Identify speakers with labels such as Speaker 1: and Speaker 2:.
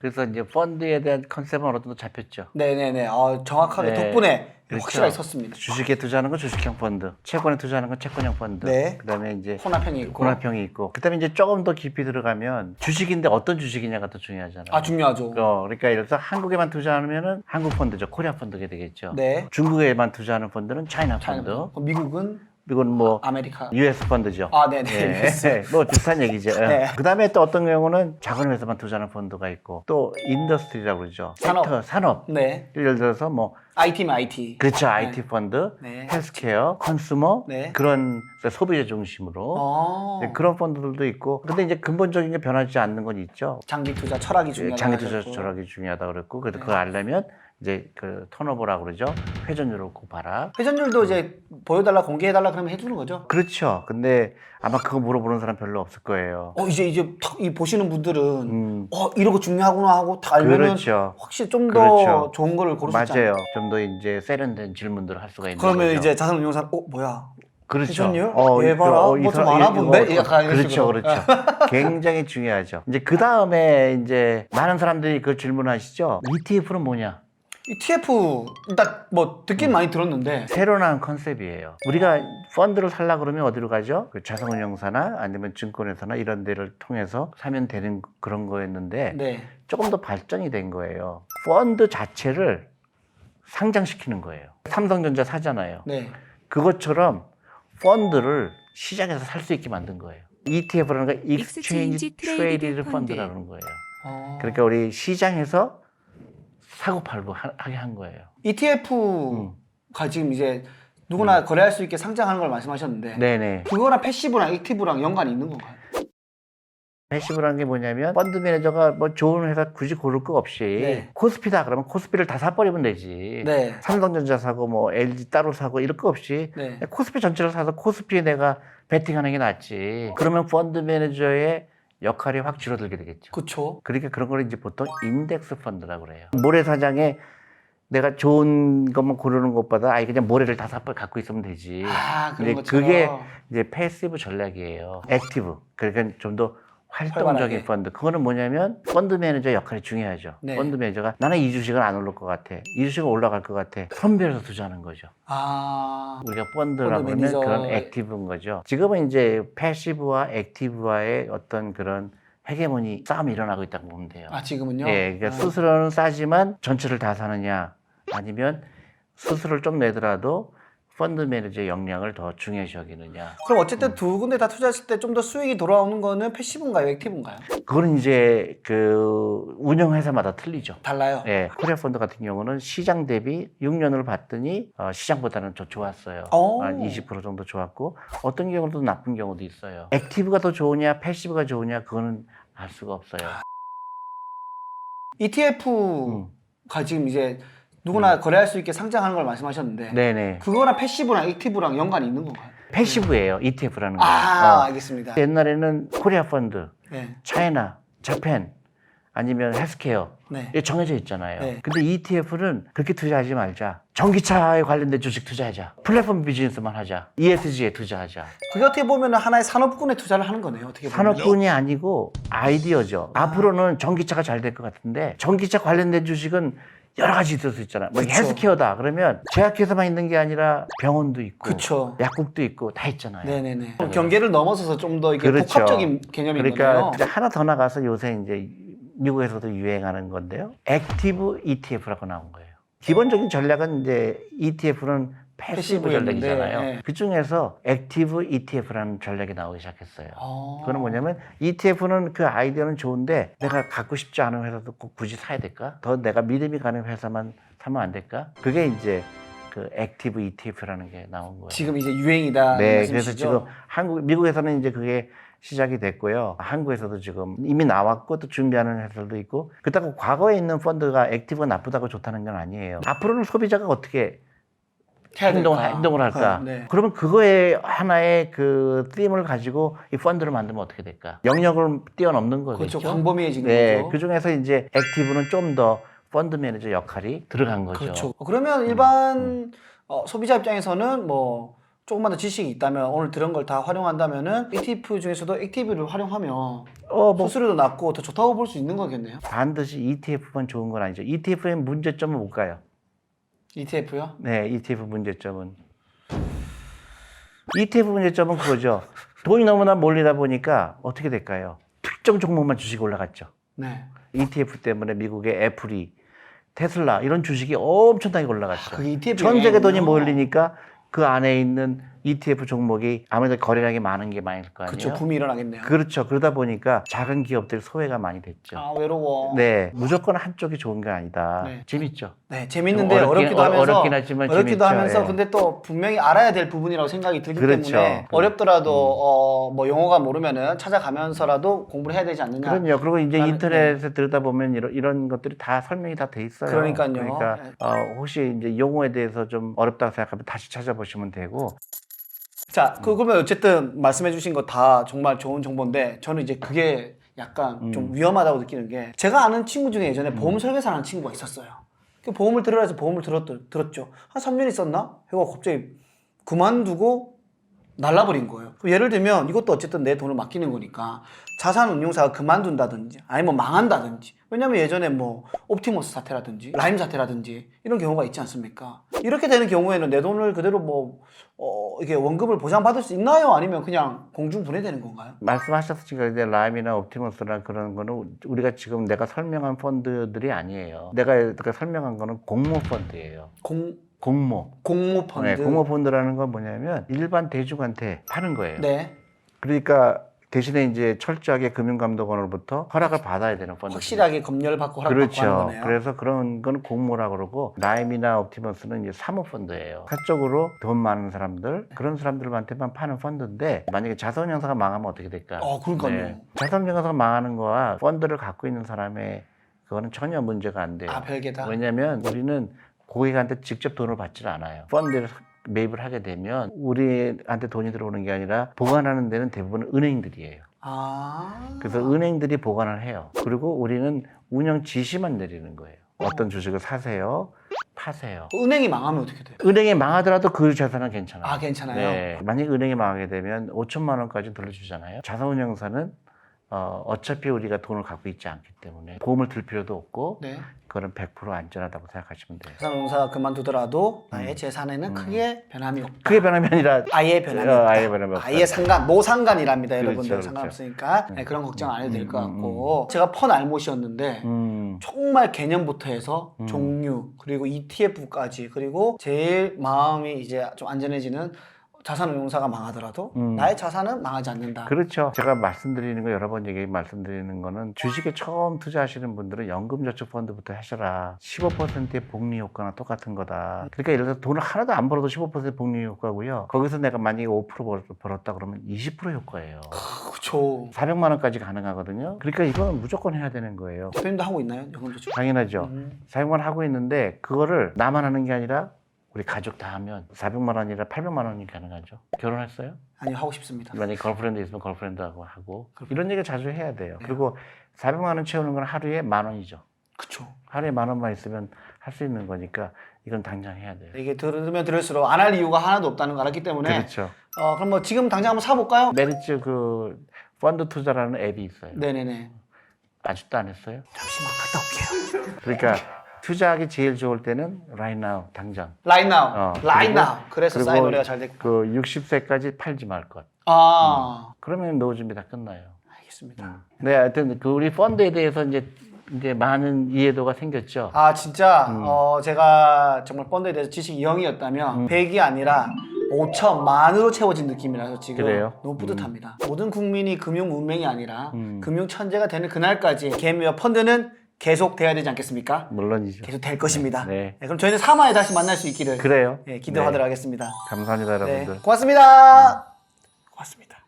Speaker 1: 그래서 이제 펀드에 대한 컨셉은 어느 정도 잡혔죠.
Speaker 2: 네네네. 아, 정확하게
Speaker 1: 네.
Speaker 2: 덕분에
Speaker 1: 그렇죠.
Speaker 2: 확실하게 섰습니다.
Speaker 1: 주식에 투자하는 건 주식형 펀드, 채권에 투자하는 건 채권형 펀드.
Speaker 2: 네.
Speaker 1: 그다음에 이제
Speaker 2: 혼합형이 있고.
Speaker 1: 혼합형이 있고. 그다음에 이제 조금 더 깊이 들어가면 주식인데 어떤 주식이냐가 더 중요하잖아요.
Speaker 2: 아 중요하죠.
Speaker 1: 어, 그러니까 예를 들어서 한국에만 투자하면은 한국 펀드죠. 코리아 펀드가 되겠죠.
Speaker 2: 네.
Speaker 1: 중국에만 투자하는 펀드는 차이나 펀드.
Speaker 2: 차이나. 어, 미국은
Speaker 1: 이건 뭐
Speaker 2: 아메리카.
Speaker 1: US 펀드죠.
Speaker 2: 아 네네.
Speaker 1: 예, 뭐 비슷한 얘기죠. 예.
Speaker 2: 네.
Speaker 1: 그다음에 또 어떤 경우는 작은 회사만 투자하는 펀드가 있고 또 인더스트리라고 그러죠.
Speaker 2: 산업.
Speaker 1: 섹터, 산업.
Speaker 2: 네.
Speaker 1: 예를 들어서 뭐
Speaker 2: IT면 IT.
Speaker 1: 그렇죠. IT 펀드,
Speaker 2: 네.
Speaker 1: 헬스케어, 컨슈머
Speaker 2: 네.
Speaker 1: 그런 소비자 중심으로
Speaker 2: 어.
Speaker 1: 네, 그런 펀드들도 있고. 근데 이제 근본적인 게 변하지 않는 건 있죠.
Speaker 2: 장기 투자 철학이 중요하다.
Speaker 1: 장기 투자 철학이 중요하다 그랬고 그래서
Speaker 2: 네.
Speaker 1: 그걸 알려면 이제 그 턴오버라고 그러죠. 회전율을 꼭 봐라.
Speaker 2: 회전율도 이제 보여달라 공개해달라 그러면 해주는 거죠.
Speaker 1: 그렇죠. 근데 아마 그거 물어보는 사람 별로 없을 거예요.
Speaker 2: 어 이제 이제 탁이 보시는 분들은
Speaker 1: 음,
Speaker 2: 어 이런 거 중요하구나 하고 다 알면은
Speaker 1: 그렇죠.
Speaker 2: 확실히 좀 더
Speaker 1: 그렇죠.
Speaker 2: 좋은 거를 고를 수.
Speaker 1: 맞아요. 좀 더 이제 세련된 질문들을 할 수가 있는
Speaker 2: 그러면
Speaker 1: 거죠.
Speaker 2: 이제 자산 운용사 어 뭐야
Speaker 1: 그렇죠.
Speaker 2: 회전율? 얘
Speaker 1: 이-
Speaker 2: 봐라.
Speaker 1: 이
Speaker 2: 뭐좀
Speaker 1: 이-
Speaker 2: 본데? 약간 이런
Speaker 1: 그렇죠,
Speaker 2: 식으로.
Speaker 1: 그렇죠. 굉장히 중요하죠. 이제 그 다음에 이제 많은 사람들이 그 질문하시죠. ETF는 뭐냐?
Speaker 2: ETF 일단 뭐 듣긴 많이 들었는데
Speaker 1: 새로 나온 컨셉이에요. 우리가 펀드를 살라 그러면 어디로 가죠? 그 자산운용사나 아니면 증권회사나 이런 데를 통해서 사면 되는 그런 거였는데
Speaker 2: 네.
Speaker 1: 조금 더 발전이 된 거예요. 펀드 자체를 상장시키는 거예요. 삼성전자 사잖아요.
Speaker 2: 네.
Speaker 1: 그것처럼 펀드를 시장에서 살 수 있게 만든 거예요. ETF라는 거
Speaker 3: Exchange Traded
Speaker 1: Traded
Speaker 3: Fund.
Speaker 1: Fund라는 거예요.
Speaker 2: 어.
Speaker 1: 그러니까 우리 시장에서 사고 팔고 하- 하게 한 거예요.
Speaker 2: ETF가
Speaker 1: 음.
Speaker 2: 지금 이제 누구나 거래할 수 있게 상장하는 걸 말씀하셨는데
Speaker 1: 네네.
Speaker 2: 그거랑 패시브랑 액티브랑 연관이 있는 건가요?
Speaker 1: 패시브라는 게 뭐냐면 펀드 매니저가 뭐 좋은 회사 굳이 고를 거 없이
Speaker 2: 네.
Speaker 1: 코스피다 그러면 코스피를 다 사버리면 되지.
Speaker 2: 네.
Speaker 1: 삼성전자 사고 뭐 LG 따로 사고 이럴 거 없이
Speaker 2: 네.
Speaker 1: 코스피 전체를 사서 코스피에 내가 베팅하는 게 낫지. 그러면 펀드 매니저의 역할이 확 줄어들게 되겠죠.
Speaker 2: 그쵸.
Speaker 1: 그러니까 그런 걸 이제 보통 인덱스 펀드라고 그래요. 모래사장에 내가 좋은 것만 고르는 것보다 아예 그냥 모래를 다 사- 갖고 있으면 되지.
Speaker 2: 아 그런
Speaker 1: 근데
Speaker 2: 것처럼.
Speaker 1: 그게 이제 패시브 전략이에요. 액티브. 그러니까 좀 더 활동적인
Speaker 2: 활발하게.
Speaker 1: 펀드. 그거는 뭐냐면 펀드 매니저 역할이 중요하죠.
Speaker 2: 네.
Speaker 1: 펀드 매니저가 나는 이 주식은 안 오를 것 같아. 이 주식은 올라갈 것 같아. 선별해서 투자하는 거죠.
Speaker 2: 아
Speaker 1: 우리가 펀드라고
Speaker 2: 펀드
Speaker 1: 하면
Speaker 2: 매니저.
Speaker 1: 그런 액티브인 거죠. 지금은 이제 패시브와 액티브와의 어떤 그런 헤게모니 싸움이 일어나고 있다고 보면 돼요.
Speaker 2: 아 지금은요?
Speaker 1: 예, 그러니까
Speaker 2: 아.
Speaker 1: 수수료는 싸지만 전체를 다 사느냐 아니면 수수료를 좀 내더라도 펀드 매니저의 역량을 더 중요시 여기느냐.
Speaker 2: 그럼 어쨌든 두 군데 다 투자했을 때 좀 더 수익이 돌아오는 거는 패시브인가요, 액티브인가요?
Speaker 1: 그거는 이제 그 운영 회사마다 틀리죠.
Speaker 2: 달라요.
Speaker 1: 예, 코리아 펀드 같은 경우는 시장 대비 6년을 봤더니 어, 시장보다는 더 좋았어요.
Speaker 2: 오.
Speaker 1: 한 20% 정도 좋았고 어떤 경우도 나쁜 경우도 있어요. 액티브가 더 좋으냐, 패시브가 좋으냐 그거는 알 수가 없어요.
Speaker 2: ETF가
Speaker 1: 음.
Speaker 2: 지금 이제 누구나 거래할 수 있게 상장하는 걸 말씀하셨는데
Speaker 1: 네네.
Speaker 2: 그거랑 패시브랑 액티브랑 연관이 있는 건가요?
Speaker 1: 패시브예요. ETF라는 거.
Speaker 2: 아 알겠습니다.
Speaker 1: 옛날에는 코리아 펀드,
Speaker 2: 네.
Speaker 1: 차이나, 자펜 아니면 헬스케어
Speaker 2: 네.
Speaker 1: 이게 정해져 있잖아요.
Speaker 2: 네.
Speaker 1: 근데 ETF는 그렇게 투자하지 말자. 전기차에 관련된 주식 투자하자. 플랫폼 비즈니스만 하자. ESG에 투자하자.
Speaker 2: 그게 어떻게 보면 하나의 산업군에 투자를 하는 거네요. 어떻게 보면.
Speaker 1: 산업군이 아니고 아이디어죠. 앞으로는 전기차가 잘 될 것 같은데 전기차 관련된 주식은 여러 가지 있을 수 있잖아요. 뭐
Speaker 2: 그쵸.
Speaker 1: 헬스케어다 그러면 제약회사만 있는 게 아니라 병원도 있고
Speaker 2: 그쵸.
Speaker 1: 약국도 있고 다 있잖아요.
Speaker 2: 네네네. 경계를 넘어서서 좀 더 이게
Speaker 1: 그렇죠.
Speaker 2: 복합적인 개념인
Speaker 1: 그러니까. 이제 하나 더 나가서 요새 이제 미국에서도 유행하는 건데요. 액티브 ETF라고 나온 거예요. 기본적인 전략은 이제 ETF는 패시브 전략이잖아요.
Speaker 2: 네.
Speaker 1: 그 중에서 액티브 ETF라는 전략이 나오기 시작했어요.
Speaker 2: 어.
Speaker 1: 그거는 뭐냐면 ETF는 그 아이디어는 좋은데 내가 갖고 싶지 않은 회사도 꼭 굳이 사야 될까? 더 내가 믿음이 가는 회사만 사면 안 될까? 그게 이제 그 액티브 ETF라는 게 나온 거예요.
Speaker 2: 지금 이제 유행이다.
Speaker 1: 네, 그래서
Speaker 2: 말씀이시죠?
Speaker 1: 지금 한국, 미국에서는 이제 그게 시작이 됐고요. 한국에서도 지금 이미 나왔고 또 준비하는 회사들도 있고 그렇다고 과거에 있는 펀드가 액티브가 나쁘다고 좋다는 건 아니에요. 앞으로는 소비자가 어떻게
Speaker 2: 해야
Speaker 1: 행동을,
Speaker 2: 될까?
Speaker 1: 행동을 할까?
Speaker 2: 어, 네.
Speaker 1: 그러면 그거에 하나의 그 팀을 가지고 이 펀드를 만들면 어떻게 될까? 영역을 뛰어넘는 거겠죠.
Speaker 2: 그렇죠. 광범위해지는
Speaker 1: 네,
Speaker 2: 거죠.
Speaker 1: 그 중에서 이제 액티브는 좀 더 펀드 매니저 역할이 들어간 거죠.
Speaker 2: 그렇죠. 그러면 일반
Speaker 1: 음.
Speaker 2: 어, 소비자 입장에서는 뭐 조금만 더 지식이 있다면 오늘 들은 걸 다 활용한다면은 ETF 중에서도 액티브를 활용하면
Speaker 1: 어, 뭐
Speaker 2: 수수료도 낮고 더 좋다고 볼 수 있는 거겠네요.
Speaker 1: 반드시 ETF만 좋은 건 아니죠. ETF의 문제점은 뭘까요?
Speaker 2: ETF요?
Speaker 1: 네, ETF 문제점은 ETF 문제점은 그거죠. 돈이 너무나 몰리다 보니까 어떻게 될까요? 특정 종목만 주식이 올라갔죠.
Speaker 2: 네.
Speaker 1: ETF 때문에 미국의 애플이 테슬라 이런 주식이 엄청나게 올라갔죠.
Speaker 2: 그게 ETF
Speaker 1: 전 세계 돈이. 몰리니까 그 안에 있는 ETF 종목이 아무래도 거래량이 많은 게 많을 거 아니에요.
Speaker 2: 그렇죠. 붐이 일어나겠네요.
Speaker 1: 그렇죠. 그러다 보니까 작은 기업들이 소외가 많이 됐죠.
Speaker 2: 아 외로워.
Speaker 1: 네, 무조건 한쪽이 좋은 게 아니다.
Speaker 2: 네.
Speaker 1: 재밌죠.
Speaker 2: 네, 재밌는데
Speaker 1: 어렵긴-
Speaker 2: 어렵기도
Speaker 1: 어-
Speaker 2: 하면서
Speaker 1: 어렵긴 하지만
Speaker 2: 어렵기도
Speaker 1: 재밌죠.
Speaker 2: 하면서
Speaker 1: 예.
Speaker 2: 근데 또 분명히 알아야 될 부분이라고 생각이 들기
Speaker 1: 그렇죠.
Speaker 2: 때문에
Speaker 1: 그-
Speaker 2: 어렵더라도 어, 뭐 용어가 모르면은 찾아가면서라도 공부를 해야 되지 않느냐.
Speaker 1: 그럼요. 그리고 이제
Speaker 2: 나는-
Speaker 1: 인터넷에 들여다 보면 이런, 이런 것들이 다 설명이 다 돼 있어요.
Speaker 2: 그러니까요.
Speaker 1: 그러니까
Speaker 2: 네.
Speaker 1: 어, 혹시 이제 용어에 대해서 좀 어렵다고 생각하면 다시 찾아보시면 되고.
Speaker 2: 자, 그 그러면 어쨌든 말씀해주신 거 다 정말 좋은 정보인데 저는 이제 그게 약간
Speaker 1: 음.
Speaker 2: 좀 위험하다고 느끼는 게 제가 아는 친구 중에 예전에 보험 설계사라는 친구가 있었어요. 그 보험을 들으라 해서 보험을 들었, 들었죠. 한 3년 있었나? 해가 갑자기 그만두고 날라버린 거예요. 그럼 예를 들면 이것도 어쨌든 내 돈을 맡기는 거니까 자산운용사가 그만둔다든지 아니면 망한다든지 왜냐면 예전에 뭐 옵티머스 사태라든지 라임 사태라든지 이런 경우가 있지 않습니까? 이렇게 되는 경우에는 내 돈을 그대로 뭐 어, 이게 원금을 보장받을 수 있나요? 아니면 그냥 공중 분해되는 건가요?
Speaker 1: 말씀하셨으니까 이제 라임이나 옵티머스나 그런 거는 우리가 지금 내가 설명한 펀드들이 아니에요. 내가 내가 설명한 거는 공모 펀드예요.
Speaker 2: 공
Speaker 1: 공모.
Speaker 2: 공모 펀드.
Speaker 1: 네, 공모 펀드라는 건 뭐냐면 일반 대중한테 파는 거예요.
Speaker 2: 네.
Speaker 1: 그러니까 대신에 이제 철저하게 금융감독원으로부터 허락을 받아야 되는 펀드.
Speaker 2: 확실하게 검열 받고 허락 받고 하는
Speaker 1: 그렇죠.
Speaker 2: 거네요.
Speaker 1: 그래서 그런 건 공모라 그러고 라임이나 옵티머스는 이제 사모 펀드예요. 사적으로 돈 많은 사람들 그런 사람들한테만 파는 펀드인데 만약에 자산운용사가 망하면 어떻게 될까?
Speaker 2: 어, 그러니까요.
Speaker 1: 자산운용사가 망하는 거와 펀드를 갖고 있는 사람의 그거는 전혀 문제가 안 돼요.
Speaker 2: 아 별개다.
Speaker 1: 왜냐하면 우리는 고객한테 직접 돈을 받질 않아요. 펀드를 매입을 하게 되면 우리한테 돈이 들어오는 게 아니라 보관하는 데는 대부분 은행들이에요.
Speaker 2: 아.
Speaker 1: 그래서 은행들이 보관을 해요. 그리고 우리는 운영 지시만 내리는 거예요. 어떤 주식을 사세요, 파세요.
Speaker 2: 은행이 망하면 어떻게 돼요?
Speaker 1: 은행이 망하더라도 그 자산은 괜찮아요.
Speaker 2: 아 괜찮아요.
Speaker 1: 네. 만약 은행이 망하게 되면 5천만 원까지 돌려주잖아요. 자산운용사는 어, 어차피 우리가 돈을 갖고 있지 않기 때문에 보험을 들 필요도 없고
Speaker 2: 네.
Speaker 1: 그거는 100% 안전하다고 생각하시면 돼요.
Speaker 2: 자산운용사가 그만두더라도 나의 재산에는 크게 변함이 없다.
Speaker 1: 그게 변함이 아니라
Speaker 2: 아예 변함이
Speaker 1: 어,
Speaker 2: 없다.
Speaker 1: 아예 변함이 없다.
Speaker 2: 아예 상관, 노상관이랍니다,
Speaker 1: 그렇죠,
Speaker 2: 여러분들.
Speaker 1: 그렇죠.
Speaker 2: 상관없으니까 네, 그런 걱정 안 해도 될것
Speaker 1: 음, 음,
Speaker 2: 같고. 제가 펀 알못이었는데
Speaker 1: 음,
Speaker 2: 정말 개념부터 해서 종류 그리고 ETF까지 그리고 제일 마음이 이제 좀 안전해지는 자산운용사가 망하더라도
Speaker 1: 음.
Speaker 2: 나의 자산은 망하지 않는다.
Speaker 1: 그렇죠. 제가 말씀드리는 거 여러 번 얘기 말씀드리는 거는 주식에 처음 투자하시는 분들은 연금저축펀드부터 하셔라. 15%의 복리 효과나 똑같은 거다. 그러니까 예를 들어서 돈을 하나도 안 벌어도 15% 복리 효과고요. 거기서 내가 만약에 5% 벌- 벌었다 그러면 20% 효과예요.
Speaker 2: 그렇죠.
Speaker 1: 400만 원까지 가능하거든요. 그러니까 이거는 무조건 해야 되는 거예요.
Speaker 2: 대표님도 하고 있나요? 연금저축?
Speaker 1: 당연하죠.
Speaker 2: 음.
Speaker 1: 400만 하고 있는데 그거를 나만 하는 게 아니라 우리 가족 다 하면 400만 원이라 800만 원이 가능하죠. 결혼했어요?
Speaker 2: 아니 하고 싶습니다.
Speaker 1: 만약에 걸프렌드 있으면 걸프렌드하고 하고 이런 얘기 자주 해야 돼요.
Speaker 2: 네.
Speaker 1: 그리고 400만 원 채우는 건 하루에 만 원이죠.
Speaker 2: 그렇죠.
Speaker 1: 하루에 만 원만 있으면 할 수 있는 거니까 이건 당장 해야 돼요.
Speaker 2: 이게 들으면 들을수록 안 할 이유가 하나도 없다는 걸 알았기 때문에
Speaker 1: 그렇죠.
Speaker 2: 어, 그럼 뭐 지금 당장 한번 사볼까요?
Speaker 1: 메리츠 그 펀드 투자라는 앱이 있어요.
Speaker 2: 네네네.
Speaker 1: 아직도 안 했어요?
Speaker 2: 잠시만 갔다 올게요.
Speaker 1: 그러니까 투자하기 제일 좋을 때는 right now 당장.
Speaker 2: Right now.
Speaker 1: 어,
Speaker 2: right
Speaker 1: 그리고-
Speaker 2: now. 그래서 싸이 노래가 잘 됐고.
Speaker 1: 그 60세까지 팔지 말 것.
Speaker 2: 아,
Speaker 1: 그러면 노후 준비 다 끝나요.
Speaker 2: 알겠습니다.
Speaker 1: 네, 하여튼 그 우리 펀드에 대해서 이제 이제 많은 이해도가 생겼죠.
Speaker 2: 아 진짜
Speaker 1: 음.
Speaker 2: 어, 제가 정말 펀드에 대해서 지식이 0이었다면 100이 아니라 5천 만으로 채워진 느낌이라서 지금
Speaker 1: 그래요?
Speaker 2: 너무 뿌듯합니다. 모든 국민이 금융 문맹이 아니라
Speaker 1: 음.
Speaker 2: 금융 천재가 되는 그날까지 개미와 펀드는 계속 돼야 되지 않겠습니까?
Speaker 1: 물론이죠.
Speaker 2: 계속 될 것입니다.
Speaker 1: 네.
Speaker 2: 네, 그럼 저희는 3화에 다시 만날 수 있기를
Speaker 1: 그래요.
Speaker 2: 예, 기도하도록
Speaker 1: 네.
Speaker 2: 하겠습니다.
Speaker 1: 감사합니다,
Speaker 2: 네,
Speaker 1: 여러분들.
Speaker 2: 고맙습니다. 고맙습니다.